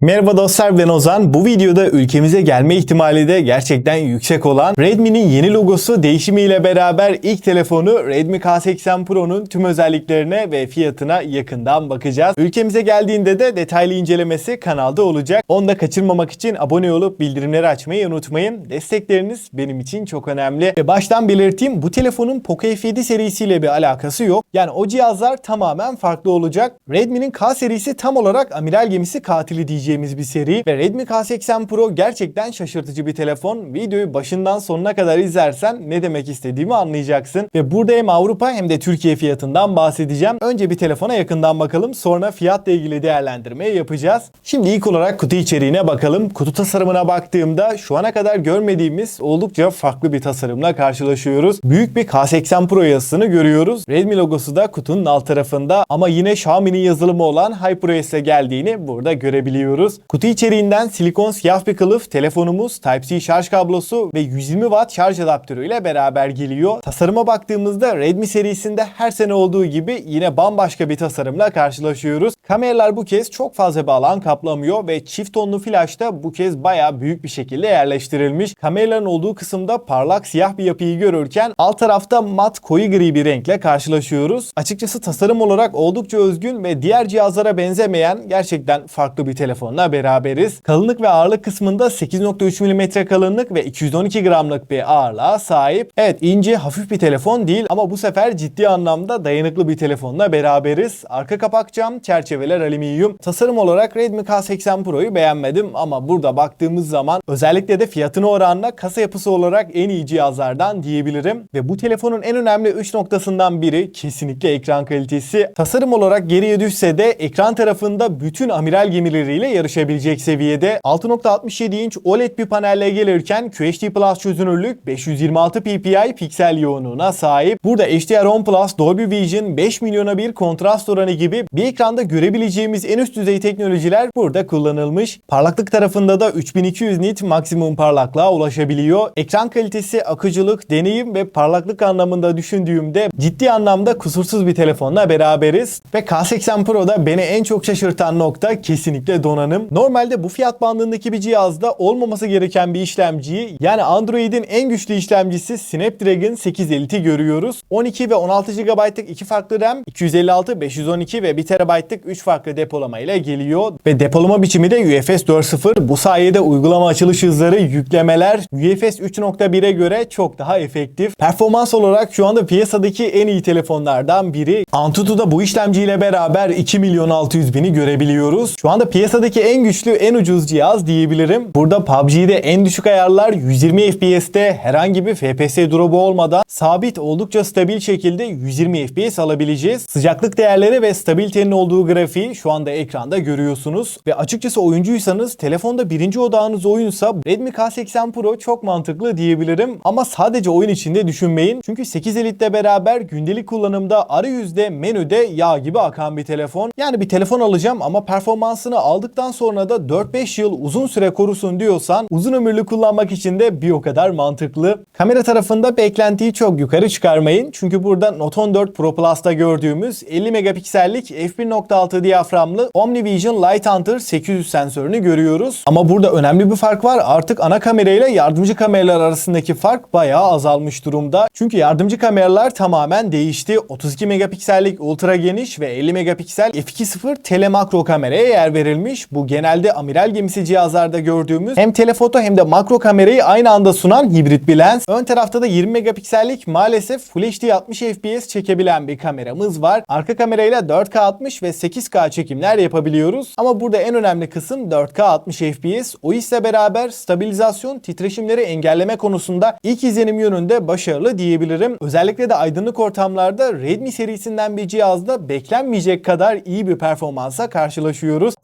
Merhaba dostlar ben Ozan. Bu videoda ülkemize gelme ihtimali de gerçekten yüksek olan Redmi'nin yeni logosu değişimiyle beraber ilk telefonu Redmi K80 Pro'nun tüm özelliklerine ve fiyatına yakından bakacağız. Ülkemize geldiğinde de detaylı incelemesi kanalda olacak. Onu da kaçırmamak için abone olup bildirimleri açmayı unutmayın. Destekleriniz benim için çok önemli. Ve baştan belirteyim bu telefonun Poco F7 serisiyle bir alakası yok. Yani o cihazlar tamamen farklı olacak. Redmi'nin K serisi tam olarak amiral gemisi katili diyeceğimiz bir seri ve Redmi K80 Pro gerçekten şaşırtıcı bir telefon. Videoyu başından sonuna kadar izlersen ne demek istediğimi anlayacaksın. Ve burada hem Avrupa hem de Türkiye fiyatından bahsedeceğim. Önce bir telefona yakından bakalım sonra fiyatla ilgili değerlendirmeyi yapacağız. Şimdi ilk olarak kutu içeriğine bakalım. Kutu tasarımına baktığımda şu ana kadar görmediğimiz oldukça farklı bir tasarımla karşılaşıyoruz. Büyük bir K80 Pro yazısını görüyoruz. Redmi logosu da kutunun alt tarafında ama yine Xiaomi'nin yazılımı olan HyperOS'e geldiğini burada görebiliyoruz. Kutu içeriğinden silikon siyah bir kılıf, telefonumuz, Type-C şarj kablosu ve 120 Watt şarj adaptörü ile beraber geliyor. Tasarıma baktığımızda Redmi serisinde her sene olduğu gibi yine bambaşka bir tasarımla karşılaşıyoruz. Kameralar bu kez çok fazla bir alan kaplamıyor ve çift tonlu flash da bu kez bayağı büyük bir şekilde yerleştirilmiş. Kameraların olduğu kısımda parlak siyah bir yapıyı görürken alt tarafta mat koyu gri bir renkle karşılaşıyoruz. Açıkçası tasarım olarak oldukça özgün ve diğer cihazlara benzemeyen gerçekten farklı bir telefonla beraberiz. Kalınlık ve ağırlık kısmında 8.3 mm kalınlık ve 212 gramlık bir ağırlığa sahip. Evet ince hafif bir telefon değil ama bu sefer ciddi anlamda dayanıklı bir telefonla beraberiz. Arka kapak cam, çerçeveler alüminyum. Tasarım olarak Redmi K80 Pro'yu beğenmedim ama burada baktığımız zaman özellikle de fiyatına oranla kasa yapısı olarak en iyi cihazlardan diyebilirim. Ve bu telefonun en önemli 3 noktasından biri kesinlikle ekran kalitesi. Tasarım olarak geriye düşse de ekran tarafında bütün amiral gemileriyle yarışabilecek seviyede 6.67 inç OLED bir panelle gelirken QHD Plus çözünürlük 526 ppi piksel yoğunluğuna sahip. Burada HDR10 Plus, Dolby Vision, 5 milyona bir kontrast oranı gibi bir ekranda görebileceğimiz en üst düzey teknolojiler burada kullanılmış. Parlaklık tarafında da 3200 nit maksimum parlaklığa ulaşabiliyor. Ekran kalitesi, akıcılık, deneyim ve parlaklık anlamında düşündüğümde ciddi anlamda kusursuz bir telefonla beraberiz. Ve K80 Pro'da beni en çok şaşırtan nokta kesinlikle donanım. Normalde bu fiyat bandındaki bir cihazda olmaması gereken bir işlemciyi yani Android'in en güçlü işlemcisi Snapdragon 8 Elite'i görüyoruz. 12 ve 16 GB'lık iki farklı RAM, 256, 512 ve 1 TB'lık 3 farklı depolama ile geliyor. Ve depolama biçimi de UFS 4.0. Bu sayede uygulama açılış hızları, yüklemeler UFS 3.1'e göre çok daha efektif. Performans olarak şu anda piyasadaki en iyi telefonlardan biri. Antutu'da bu işlemciyle beraber 2 milyon 600 bini görebiliyoruz. Şu anda piyasadaki en güçlü, en ucuz cihaz diyebilirim. Burada PUBG'de en düşük ayarlar 120 FPS'te herhangi bir FPS drop'u olmadan sabit oldukça stabil şekilde 120 FPS alabileceğiz. Sıcaklık değerleri ve stabilitenin olduğu grafiği şu anda ekranda görüyorsunuz. Ve açıkçası oyuncuysanız telefonda birinci odağınız oyunsa Redmi K80 Pro çok mantıklı diyebilirim. Ama sadece oyun içinde düşünmeyin. Çünkü 8 Elite'le beraber gündelik kullanımda arayüzde, menüde yağ gibi akan bir telefon. Yani bir telefon alacağım ama performansını aldıktan sonra da 4-5 yıl uzun süre korusun diyorsan uzun ömürlü kullanmak için de bir o kadar mantıklı. Kamera tarafında beklentiyi çok yukarı çıkarmayın. Çünkü burada Note 14 Pro Plus'ta gördüğümüz 50 megapiksellik f1.6 diyaframlı OmniVision Light Hunter 800 sensörünü görüyoruz. Ama burada önemli bir fark var. Artık ana kamera ile yardımcı kameralar arasındaki fark bayağı azalmış durumda. Çünkü yardımcı kameralar tamamen değişti. 32 megapiksellik ultra geniş ve 50 megapiksel f2.0 telemakro kameraya yer verilmiş. Bu genelde amiral gemisi cihazlarda gördüğümüz hem telefoto hem de makro kamerayı aynı anda sunan hibrit bir lens. Ön tarafta da 20 megapiksellik maalesef Full HD 60 FPS çekebilen bir kameramız var. Arka kamerayla 4K 60 ve 8K çekimler yapabiliyoruz. Ama burada en önemli kısım 4K 60 FPS. O hisle beraber stabilizasyon, titreşimleri engelleme konusunda ilk izlenim yönünde başarılı diyebilirim. Özellikle de aydınlık ortamlarda Redmi serisinden bir cihazda beklenmeyecek kadar iyi bir performansa karşılaşıyoruz.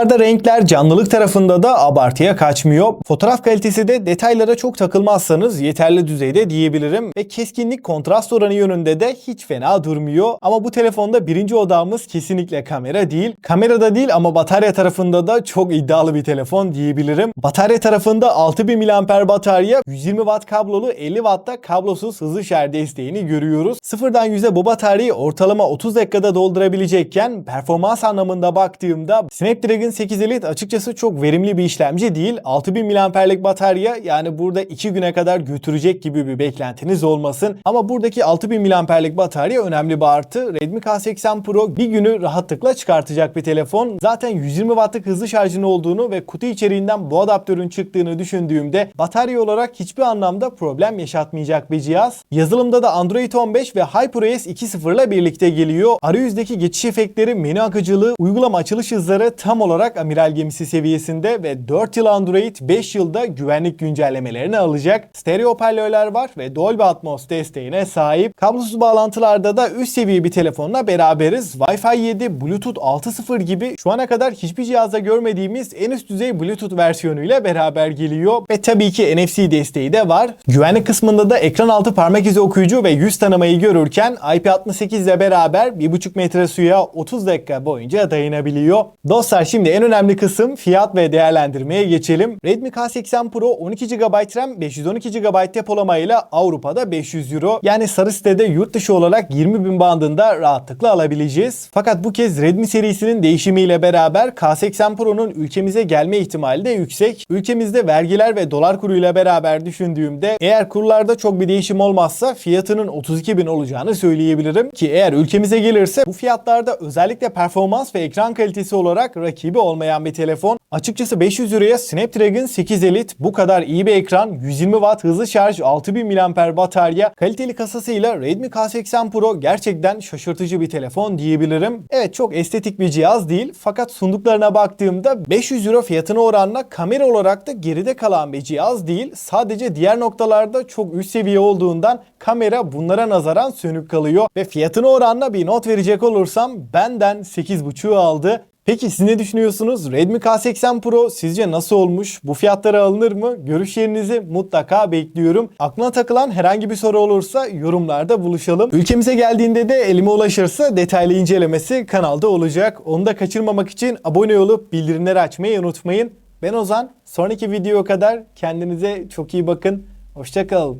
Fotoğraflarda renkler canlılık tarafında da abartıya kaçmıyor. Fotoğraf kalitesi de detaylara çok takılmazsanız yeterli düzeyde diyebilirim. Ve keskinlik kontrast oranı yönünde de hiç fena durmuyor. Ama bu telefonda birinci odağımız kesinlikle kamera değil. Kamerada değil ama batarya tarafında da çok iddialı bir telefon diyebilirim. Batarya tarafında 6000 mAh batarya, 120 Watt kablolu 50 Watt'ta kablosuz hızlı şarj desteğini görüyoruz. Sıfırdan 100'e bu bataryayı ortalama 30 dakikada doldurabilecekken performans anlamında baktığımda Snapdragon Snapdragon 8 Elite açıkçası çok verimli bir işlemci değil. 6000 mAh'lik batarya yani burada 2 güne kadar götürecek gibi bir beklentiniz olmasın. Ama buradaki 6000 mAh'lik batarya önemli bir artı. Redmi K80 Pro bir günü rahatlıkla çıkartacak bir telefon. Zaten 120 wattlık hızlı şarjın olduğunu ve kutu içeriğinden bu adaptörün çıktığını düşündüğümde batarya olarak hiçbir anlamda problem yaşatmayacak bir cihaz. Yazılımda da Android 15 ve HyperOS 2.0 ile birlikte geliyor. Arayüzdeki geçiş efektleri, menü akıcılığı, uygulama açılış hızları tam olarak amiral gemisi seviyesinde ve 4 yıl Android 5 yılda güvenlik güncellemelerini alacak. Stereo hoparlörler var ve Dolby Atmos desteğine sahip. Kablosuz bağlantılarda da üst seviye bir telefonla beraberiz. Wi-Fi 7, Bluetooth 6.0 gibi şu ana kadar hiçbir cihazda görmediğimiz en üst düzey Bluetooth versiyonuyla beraber geliyor. Ve tabii ki NFC desteği de var. Güvenlik kısmında da ekran altı parmak izi okuyucu ve yüz tanımayı görürken IP68 ile beraber 1.5 metre suya 30 dakika boyunca dayanabiliyor. Dostlar şimdi en önemli kısım fiyat ve değerlendirmeye geçelim. Redmi K80 Pro 12 GB RAM 512 GB depolamayla Avrupa'da 500 Euro. Yani sarı sitede yurt dışı olarak 20 bin bandında rahatlıkla alabileceğiz. Fakat bu kez Redmi serisinin değişimiyle beraber K80 Pro'nun ülkemize gelme ihtimali de yüksek. Ülkemizde vergiler ve dolar kuruyla beraber düşündüğümde eğer kurlarda çok bir değişim olmazsa fiyatının 32 bin olacağını söyleyebilirim. Ki eğer ülkemize gelirse bu fiyatlarda özellikle performans ve ekran kalitesi olarak rakibi olmayan bir telefon. Açıkçası 500 liraya Snapdragon 8 Elite bu kadar iyi bir ekran, 120 Watt hızlı şarj, 6000 mAh batarya, kaliteli kasasıyla Redmi K80 Pro gerçekten şaşırtıcı bir telefon diyebilirim. Evet çok estetik bir cihaz değil fakat sunduklarına baktığımda 500 euro fiyatına oranla kamera olarak da geride kalan bir cihaz değil. Sadece diğer noktalarda çok üst seviye olduğundan kamera bunlara nazaran sönük kalıyor ve fiyatına oranla bir not verecek olursam benden 8.5'u aldı. Peki siz ne düşünüyorsunuz? Redmi K80 Pro sizce nasıl olmuş? Bu fiyatlara alınır mı? Görüşlerinizi mutlaka bekliyorum. Aklına takılan herhangi bir soru olursa yorumlarda buluşalım. Ülkemize geldiğinde de elime ulaşırsa detaylı incelemesi kanalda olacak. Onu da kaçırmamak için abone olup bildirimleri açmayı unutmayın. Ben Ozan. Sonraki video kadar kendinize çok iyi bakın. Hoşçakalın.